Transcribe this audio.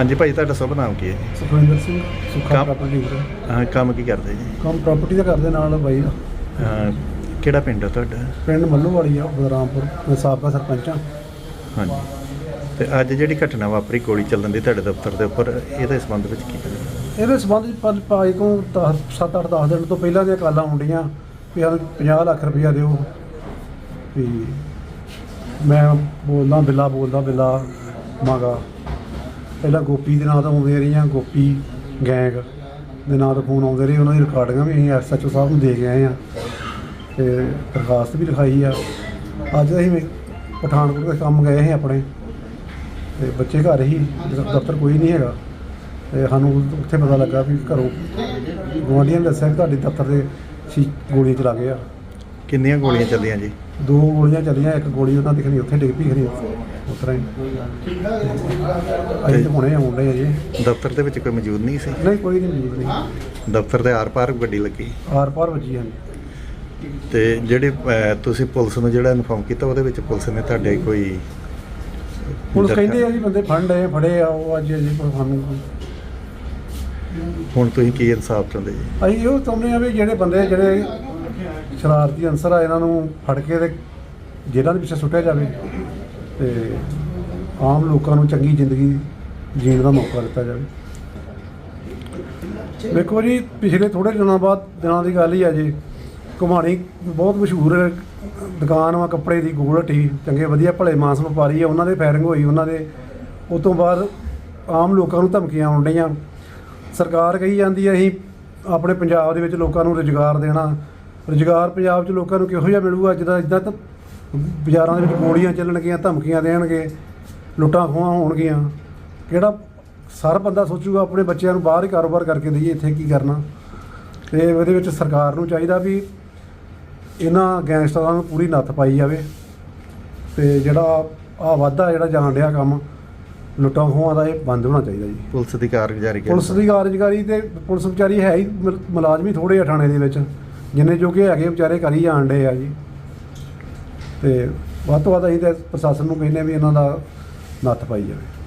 ਹਾਂਜੀ ਭਾਈ ਤੁਹਾਡਾ ਸ਼ੁਭ ਨਾਮ ਕੀ ਹੈ ਜੀ? ਸੁਖਵਿੰਦਰ ਸਿੰਘ ਸੁੱਖਾ ਕੰਮ- ਪ੍ਰਾਪਰਟੀ ਡੀਲਰ ਹਾਂ, ਕੰਮ ਕੀ ਕਰਦੇ ਜੀ? ਕੰਮ ਪ੍ਰਾਪਰਟੀ ਦਾ ਕਰਦੇ ਨਾਲ ਬਾਈ ਆ। ਅਹ, ਕਿਹੜਾ ਪਿੰਡ ਹੈ ਤੁਹਾਡਾ? ਪਿੰਡ ਮੱਲੂ ਵਾਲੀ ਆ ਬਦਰਾਮਪੁਰ ਮੈਂ ਸਾਬਕਾ ਸਰਪੰਚ ਆ। ਹਾਂਜੀ। ਤੇ ਅੱਜ ਜਿਹੜੀ ਘਟਨਾ ਵਾਪਰੀ ਗੋਲੀ ਚੱਲਣ ਦੀ ਤੁਹਾਡੇ ਦਫ਼ਤਰ ਦੇ ਉੱਪਰ ਇਹਦੇ ਸੰਬੰਧ ਵਿੱਚ ਕੀ ਕਹਿੰਦੇ ਇਹਦੇ ਸਬੰਧ ਵਿੱਚ ਪੰਜ ਭਾਈ ਤੋਂ 7-8 10 ਦਿਨ ਤੋਂ ਪਹਿਲਾਂ ਦੀਆਂ ਕਾਲਾਂ ਆਉਂਦੀਆਂ ਵੀ ਸਾਨੂੰ 50 ਲੱਖ ਰੁਪਇਆ ਦਿਓ। ਵੀ ਮੈਂ ਬੋਲਦਾ ਬਿੱਲਾ ਬੋਲਦਾ ਬਿੱਲਾ ਮੰਗਾ। ਪਹਿਲਾਂ ਗੋਪੀ ਦੇ ਨਾਂ ਤੋਂ ਆਉਂਦੀਆਂ ਰਹੀਆਂ, ਗੋਪੀ ਗੈਂਗ ਦੇ ਨਾਂ ਤੋਂ ਫੋਨ ਆਉਂਦੇ ਰਹੇ, ਉਹਨਾਂ ਦੀ ਰਿਕਾਰਡਿੰਗਾਂ ਵੀ ਅਸੀਂ ਐਸਐਚਓ ਸਾਹਿਬ ਨੂੰ ਦੇ ਕੇ ਆਏ ਆ ਤੇ ਦਰਖਾਸਤ ਵੀ ਲਿਖਾਈ ਆ। ਅੱਜ ਅਸੀਂ ਪਠਾਨਕੋਟ ਦੇ ਕੰਮ ਗਏ ਸੀ ਆਪਣੇ ਤੇ ਬੱਚੇ ਘਰ ਹੀ ਦਫ਼ਤਰ ਕੋਈ ਨਹੀਂ ਹੈਗਾ ਤੇ ਸਾਨੂੰ ਉੱਥੇ ਪਤਾ ਲੱਗਾ ਵੀ ਘਰੋਂ ਗੁਆਂਢੀਆਂ ਨੇ ਦੱਸਿਆ ਕਿ ਤੁਹਾਡੇ ਦਫ਼ਤਰ ਦੇ ਸੀ, ਗੋਲੀਆਂ ਚਲਾ ਗਏ ਆ। ਕਿੰਨੀਆਂ ਗੋਲੀਆਂ ਚੱਲੀਆਂ ਜੀ? ਦੋ ਗੋਲੀਆਂ ਚੱਲੀਆਂ ਇੱਕ ਗੋਲੀ ਉਹਨਾਂ ਦੀ ਖਣੀ ਉੱਥੇ ਡਿੱਗ ਪਈ ਖਣੀ ਉਸ ਤਰ੍ਹਾਂ ਹੀ ਅਸੀਂ ਤਾਂ ਹੁਣੇ ਆਉਂਦੇ ਆ ਜੀ। ਦਫ਼ਤਰ ਦੇ ਵਿੱਚ ਕੋਈ ਮੌਜੂਦ ਨਹੀਂ ਸੀ? ਨਹੀਂ ਕੋਈ ਨਹੀਂ ਮੌਜੂਦ ਨਹੀਂ। ਦਫ਼ਤਰ ਦੇ ਆਰ-ਪਾਰ ਗੱਡੀ ਲੱਗੀ? ਆਰ ਪਾਰ ਵੱਜੀ ਹਨ ਤੇ ਜਿਹੜੇ ਅਹ, ਤੁਸੀਂ ਪੁਲਿਸ ਨੂੰ ਜਿਹੜਾ ਇਨਫੋਰਮ ਕੀਤਾ ਉਹਦੇ ਵਿੱਚ ਪੁਲਿਸ ਨੇ ਤੁਹਾਡੇ ਕੋਈ ਪੁਲਿਸ ਕਹਿੰਦੇ ਆ ਜੀ ਬੰਦੇ ਫੜ ਲਏ ਫੜੇ ਆ ਉਹ ਅੱਜ ਜੀ ਸਾਨੂੰ ਹੁਣ ਤੁਸੀਂ ਕੀ ਇਨਸਾਫ ਚਾਹੁੰਦੇ ਜੀ? ਅਸੀਂ ਉਹ ਚਾਹੁੰਦੇ ਆ ਵੀ ਜਿਹੜੇ ਬੰਦੇ ਜਿਹੜੇ ਸ਼ਰਾਰਤੀ ਅਨਸਰ ਆ ਇਹਨਾਂ ਨੂੰ ਫੜ ਕੇ ਤੇ ਜੇਲ੍ਹਾਂ ਦੇ ਪਿੱਛੇ ਸੁੱਟਿਆ ਜਾਵੇ ਤੇ ਆਮ ਲੋਕਾਂ ਨੂੰ ਚੰਗੀ ਜ਼ਿੰਦਗੀ ਜੀਣ ਦਾ ਮੌਕਾ ਦਿੱਤਾ ਜਾਵੇ। ਦੇਖੋ ਜੀ, ਪਿਛਲੇ ਥੋੜੇ ਦਿਨਾਂ ਬਾਅਦ ਦਿਨਾਂ ਦੀ ਗੱਲ ਹੀ ਆ ਜੀ। ਘੁਮਾਣੀ ਬਹੁਤ ਮਸ਼ਹੂਰ ਦੁਕਾਨ ਵਾ, ਕੱਪੜੇ ਦੀ, ਗੋਲ ਹੱਟੀ, ਚੰਗੇ ਵਧੀਆ ਭਲੇ ਮਾਸ ਵਪਾਰੀ ਆ, ਉਹਨਾਂ ਦੇ ਫਾਇਰਿੰਗ ਹੋਈ, ਉਹਨਾਂ ਦੇ। ਉਸ ਤੋਂ ਬਾਅਦ ਆਮ ਲੋਕਾਂ ਨੂੰ ਧਮਕੀਆਂ ਆਉਣ ਡਈਆਂ। ਸਰਕਾਰ ਕਹੀ ਜਾਂਦੀ ਹੈ ਅਸੀਂ ਆਪਣੇ ਪੰਜਾਬ ਦੇ ਵਿੱਚ ਲੋਕਾਂ ਨੂੰ ਰੁਜ਼ਗਾਰ ਦੇਣਾ ਰੁਜ਼ਗਾਰ ਪੰਜਾਬ 'ਚ ਲੋਕਾਂ ਨੂੰ ਕਿਹੋ ਜਿਹਾ ਮਿਲੂਗਾ? ਜਿੱਦਾਂ ਇਦਾਂ ਤਾਂ ਬਾਜ਼ਾਰਾਂ ਦੇ ਵਿੱਚ ਗੋਲੀਆਂ ਚੱਲਣਗੀਆਂ ਧਮਕੀਆਂ ਦੇਣਗੇ ਲੁੱਟਾਂ ਖੋਹਾਂ ਹੋਣਗੀਆਂ। ਕਿਹੜਾ ਸਾਰਾ ਬੰਦਾ ਸੋਚੂਗਾ ਆਪਣੇ ਬੱਚਿਆਂ ਨੂੰ ਬਾਹਰ ਹੀ ਕਾਰੋਬਾਰ ਕਰਕੇ ਦਈਏ ਇੱਥੇ ਕੀ ਕਰਨਾ? ਤੇ ਇਹਦੇ ਵਿੱਚ ਸਰਕਾਰ ਨੂੰ ਚਾਹੀਦਾ ਵੀ ਇਹਨਾਂ ਗੈਂਗਸਟਰਾਂ ਨੂੰ ਪੂਰੀ ਨੱਥ ਪਾਈ ਜਾਵੇ। ਤੇ ਜਿਹੜਾ ਆ ਵਾਧਾ ਜਿਹੜਾ ਜਾਣ ਡਿਆ ਕੰਮ ਲੁੱਟਾਂ ਖੋਹਾਂ ਦਾ ਇਹ ਬੰਦ ਹੋਣਾ ਚਾਹੀਦਾ ਜੀ। ਪੁਲਿਸ ਦੀ ਕਾਰਗੁਜ਼ਾਰੀ ਪੁਲਿਸ ਦੀ ਕਾਰਜਕਾਰੀ ਤੇ ਪੁਲਿਸ ਵਿਚਾਰੀ ਹੈ ਹੀ ਮੁਲ- ਮੁਲਾਜ਼ਮ ਹੀ ਥੋੜੇ ਆ ਥਾਣੇ ਦੇ ਵਿੱਚ। ਜਿੰਨੇ ਜੋਗੇ ਹੈਗੇ ਵਿਚਾਰੇ ਕਰੀ ਜਾਣ ਡੇ ਆ ਜੀ। ਤੇ ਵੱਧ ਤੋਂ ਵੱਧ ਅਸੀਂ ਤੇ ਪ੍ਰਸ਼ਾਸਨ ਨੂੰ ਕਹਿੰਦੇ ਵੀ ਇਹਨਾਂ ਦਾ ਨੱਥ ਪਾਈ ਜਾਵੇ।